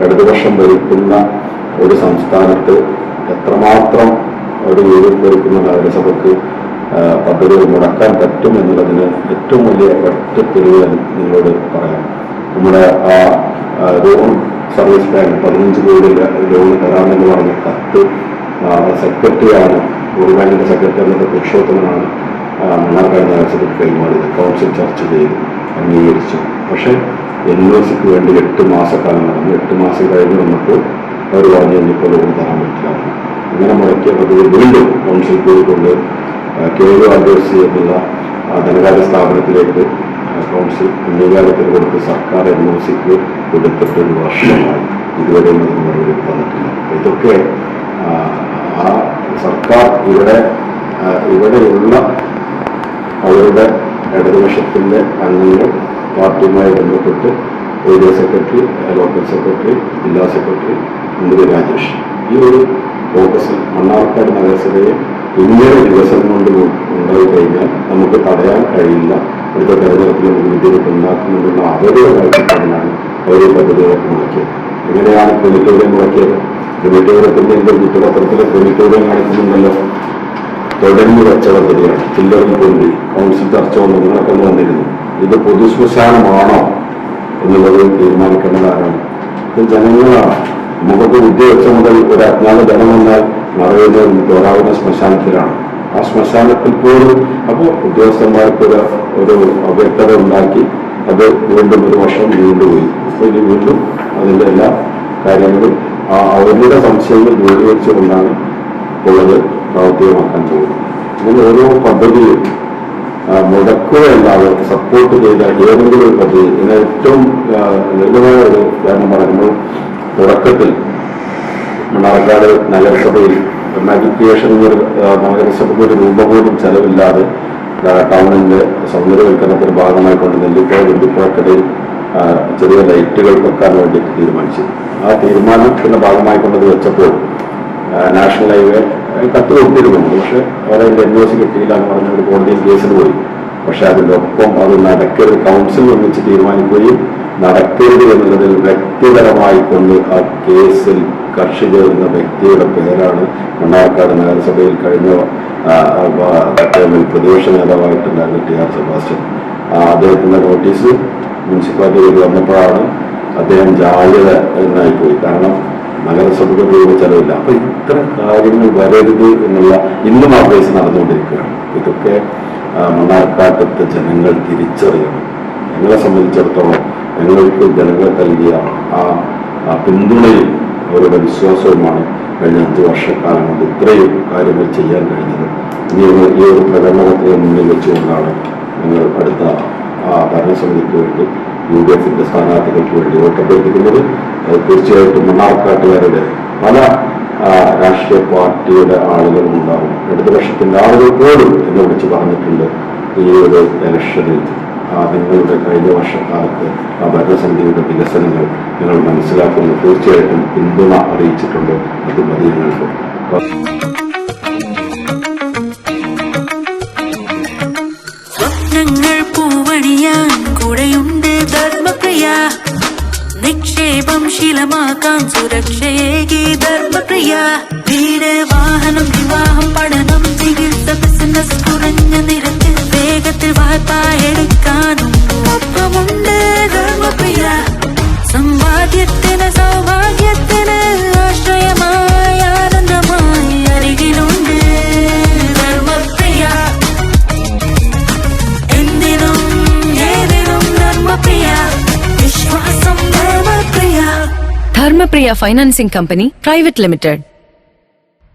ഇടതുപക്ഷം ഭരിക്കുന്ന ഒരു സംസ്ഥാനത്ത് എത്രമാത്രം ഒരു യൂണിയൻ ഭരിക്കുന്ന നഗരസഭയ്ക്ക് ആ, പദ്ധതികൾ മുടക്കാൻ പറ്റും എന്നുള്ളതിന് ഏറ്റവും വലിയ ഒറ്റ തെളിവ് നിങ്ങളോട് പറയാം. നമ്മുടെ ആ ലോൺ സർവീസ് ബാങ്ക് പതിനഞ്ച് കോടി ലോൺ തരാമെന്ന് പറഞ്ഞ കത്ത് സെക്രട്ടറിയാണ് ഒരു ബാങ്കിന്റെ സെക്രട്ടറി എന്നത് പുരുഷോത്തമനാണ് മണ്ണാർക്കാട് നഗരസഭയ്ക്ക് കൈമാറിയത്. കൗൺസിൽ ചർച്ച ചെയ്തു അംഗീകരിച്ചു. പക്ഷേ എൻ ഒ സിക്ക് വേണ്ടി എട്ട് മാസക്കാലം നടന്നു. എട്ട് മാസം കഴിഞ്ഞ് വന്നപ്പോൾ അവർ പറഞ്ഞു ഇനിയിപ്പോൾ ലോൺ തരാൻ പറ്റില്ല. അങ്ങനെ മുടക്കിയ പദ്ധതി വീണ്ടും council കൂടിക്കൊണ്ട് K U R D C എന്നുള്ള ധനകാര്യ സ്ഥാപനത്തിലേക്ക് കൗൺസിൽ അംഗീകാരത്തിന് കൊടുത്ത് സർക്കാർ എൻ ഒ സിക്ക് കൊടുത്തിട്ട് ഒരു വർഷമായി. ഇതുവരെ അതിന് മറുപടി തന്നിട്ടില്ല ഇതൊക്കെ ആ, സർക്കാർ ഇവിടെ ഇവിടെയുള്ള അവരുടെ ഇടതുപക്ഷത്തിന്റെ അംഗങ്ങൾ പാർട്ടിയുമായി ബന്ധപ്പെട്ട് ഏരിയ സെക്രട്ടറി ലോക്കൽ സെക്രട്ടറി ജില്ലാ സെക്രട്ടറി മന്ത്രി രാജേഷ്. ഈ ഒരു ഫോക്കസിൽ മണ്ണാർക്കാട് നഗരസഭയെ ഇങ്ങനെ ദിവസം കൊണ്ട് ഉണ്ടായി കഴിഞ്ഞാൽ നമുക്ക് തടയാൻ കഴിയില്ല. അടുത്ത തെരഞ്ഞെടുപ്പിൽ നമുക്ക് ബുദ്ധിമുട്ട് ഉണ്ടാക്കുന്നുണ്ടെന്ന അവരുടെ കാഴ്ചപ്പാടിനാണ് ഓരോ പദ്ധതികളൊക്കെ മുടക്കിയത്. എങ്ങനെയാണ് ക്രിമിറ്റോറിയം മുടക്കിയത്? ക്രിമിറ്റോറിയത്തിന്റെ എന്റെ കുറ്റപത്രത്തിലെ ക്രിമിറ്റോറിയം കാണിക്കുന്നുണ്ടല്ലോ തുടങ്ങി വെച്ച പദ്ധതിയാണ്. ചില്ലറിൽ കൊണ്ട് കൗൺസിൽ ചർച്ച ഒന്നും നിങ്ങളൊക്കെ വന്നിരുന്നു. ഇത് പൊതു ശ്മശാനമാണോ എന്നുള്ളത് തീരുമാനിക്കേണ്ടത് ആരാണ് ഇത് ജനങ്ങളാണ്. നമുക്കൊക്കെ വിദ്യ വെച്ച മുതൽ ഒരു അജ്ഞാത ജനം വന്നാൽ മറയുന്നത് തോറാവുന്ന ശ്മശാനത്തിലാണ്. ആ ശ്മശാനത്തിൽ പോലും അപ്പോൾ ഉദ്യോഗസ്ഥന്മാർക്ക് ഒരു ഒരു അവ്യക്തത ഉണ്ടാക്കി അത് വീണ്ടും ഒരു വർഷം നീണ്ടുപോയി അപ്പോൾ ഇനി വീണ്ടും അതിന്റെ എല്ലാ കാര്യങ്ങളും ആ അവരുടെ സംശയങ്ങൾ ദൂരീകരിച്ചുകൊണ്ടാണ് ഉള്ളത് പ്രാവർത്തികമാക്കാൻ പോകുന്നത്. അങ്ങനെ ഓരോ പദ്ധതിയും ആ, മുടക്കുകയല്ലാതെ സപ്പോർട്ട് ചെയ്ത ഏതെങ്കിലും ഒരു പദ്ധതി ഇതിന് ഏറ്റവും ലളിതമായ ഒരു ഉദാഹരണം പറയുമ്പോൾ തുടക്കത്തിൽ മണ്ണാർക്കാട് നഗരസഭയിൽ ഒരു ആ, നഗരസഭയ്ക്ക് ഒരു രൂപ പോലും ചെലവില്ലാതെ ടൗണിന്റെ സൗന്ദര്യവൽക്കരണത്തിന്റെ ഭാഗമായിക്കൊണ്ട് നെല്ലിപ്പുഴ വെള്ളിപ്പുഴക്കടയിൽ ചെറിയ ലൈറ്റുകൾ വെക്കാൻ വേണ്ടി തീരുമാനിച്ചു ആ തീരുമാനത്തിന്റെ ഭാഗമായിക്കൊണ്ടത് വെച്ചപ്പോൾ നാഷണൽ ഹൈവേ കത്ത് കൊടുത്തിരുന്നു. പക്ഷെ അവരെ എന്റെ എൻ ഒ സി കിട്ടിയില്ലാന്ന് പറഞ്ഞ ഒരു കോടതിയിൽ കേസിൽ പോയി. പക്ഷെ അതിന്റെ ഒപ്പം അത് നടക്കരുത്. കൗൺസിൽ ഒന്നിച്ച് തീരുമാനിക്കുകയും നടക്കരുത് എന്നുള്ളതിൽ വ്യക്തിപരമായി കൊണ്ട് ആ കേസിൽ കക്ഷി ചേർന്ന വ്യക്തിയുടെ പേരാണ് മണ്ണാർക്കാട് നഗരസഭയിൽ കഴിഞ്ഞ പ്രതിപക്ഷ നേതാവായിട്ടുണ്ടായിരുന്ന ടി ആർ സെബാസ്റ്റ്യൻ. അദ്ദേഹത്തിന്റെ നോട്ടീസ് മുനിസിപ്പാലിറ്റിയിൽ വന്നപ്പോഴാണ് അദ്ദേഹം ജാള്യത എന്നായിപ്പോയി. കാരണം നഗരസഭയുടെ രൂപ ചെലവില്ല അപ്പൊ ഇത്ര കാര്യങ്ങൾ വരരുത് എന്നുള്ള ഇന്നും ആ കേസ് നടന്നുകൊണ്ടിരിക്കുകയാണ്. ഇതൊക്കെ മണ്ണാർക്കാട്ടത്തെ ജനങ്ങൾ തിരിച്ചറിയണം. ഞങ്ങളെ സംബന്ധിച്ചിടത്തോളം ഞങ്ങൾക്ക് ജനങ്ങൾ നൽകിയ ആ പിന്തുണയും അവരുടെ വിശ്വാസവുമാണ് കഴിഞ്ഞ അഞ്ച് വർഷക്കാലം കൊണ്ട് ഇത്രയും കാര്യങ്ങൾ ചെയ്യാൻ കഴിഞ്ഞത്. ഇനി ഈ ഒരു പ്രകടനത്തിന് മുന്നിൽ വെച്ചുകൊണ്ടാണ് ഞങ്ങൾ അടുത്ത ആ ഭരണസമിതിക്ക് വേണ്ടി യു ഡി എഫിന്റെ സ്ഥാനാർത്ഥികൾക്ക് വേണ്ടി വോട്ടഭ്യർത്ഥിക്കുന്നത് തീർച്ചയായിട്ടും മണ്ണാർക്കാട്ടുകാരുടെ പല രാഷ്ട്രീയ പാർട്ടിയുടെ ആളുകളും ഉണ്ടാവും. ഇടതുപക്ഷത്തിന്റെ ആളുകൾ പോലും എന്നെ വിളിച്ച് പറഞ്ഞിട്ടുണ്ട് ഈ ഒരു ഇലക്ഷനിൽ നിങ്ങളുടെ കഴിഞ്ഞ വർഷക്കാലത്ത് ആ ഭരണസമിതിയുടെ വികസനങ്ങൾ നിങ്ങൾ മനസ്സിലാക്കുന്നു. തീർച്ചയായിട്ടും പിന്തുണ അറിയിച്ചിട്ടുണ്ട് അത് മതി ഞങ്ങൾക്ക്. പൂവണിയാൻ കൂടെയുണ്ട് ധർമ്മപ്രിയ. നിക്ഷേപം ശീലമാക്കാൻ സുരക്ഷയേകി ധർമ്മപ്രിയ വീട് വാഹനം വിവാഹം പഠനം ചികിത്സ ബിസിനസ് കുറഞ്ഞ നിരക്കിൽ വേഗത്തിൽ വായ്പ എടുക്കാനും ഒപ്പമുണ്ട് Dharmapriya. സമ്പാദ്യത്തിന് Dharmapriya Financing Company, Private Limited.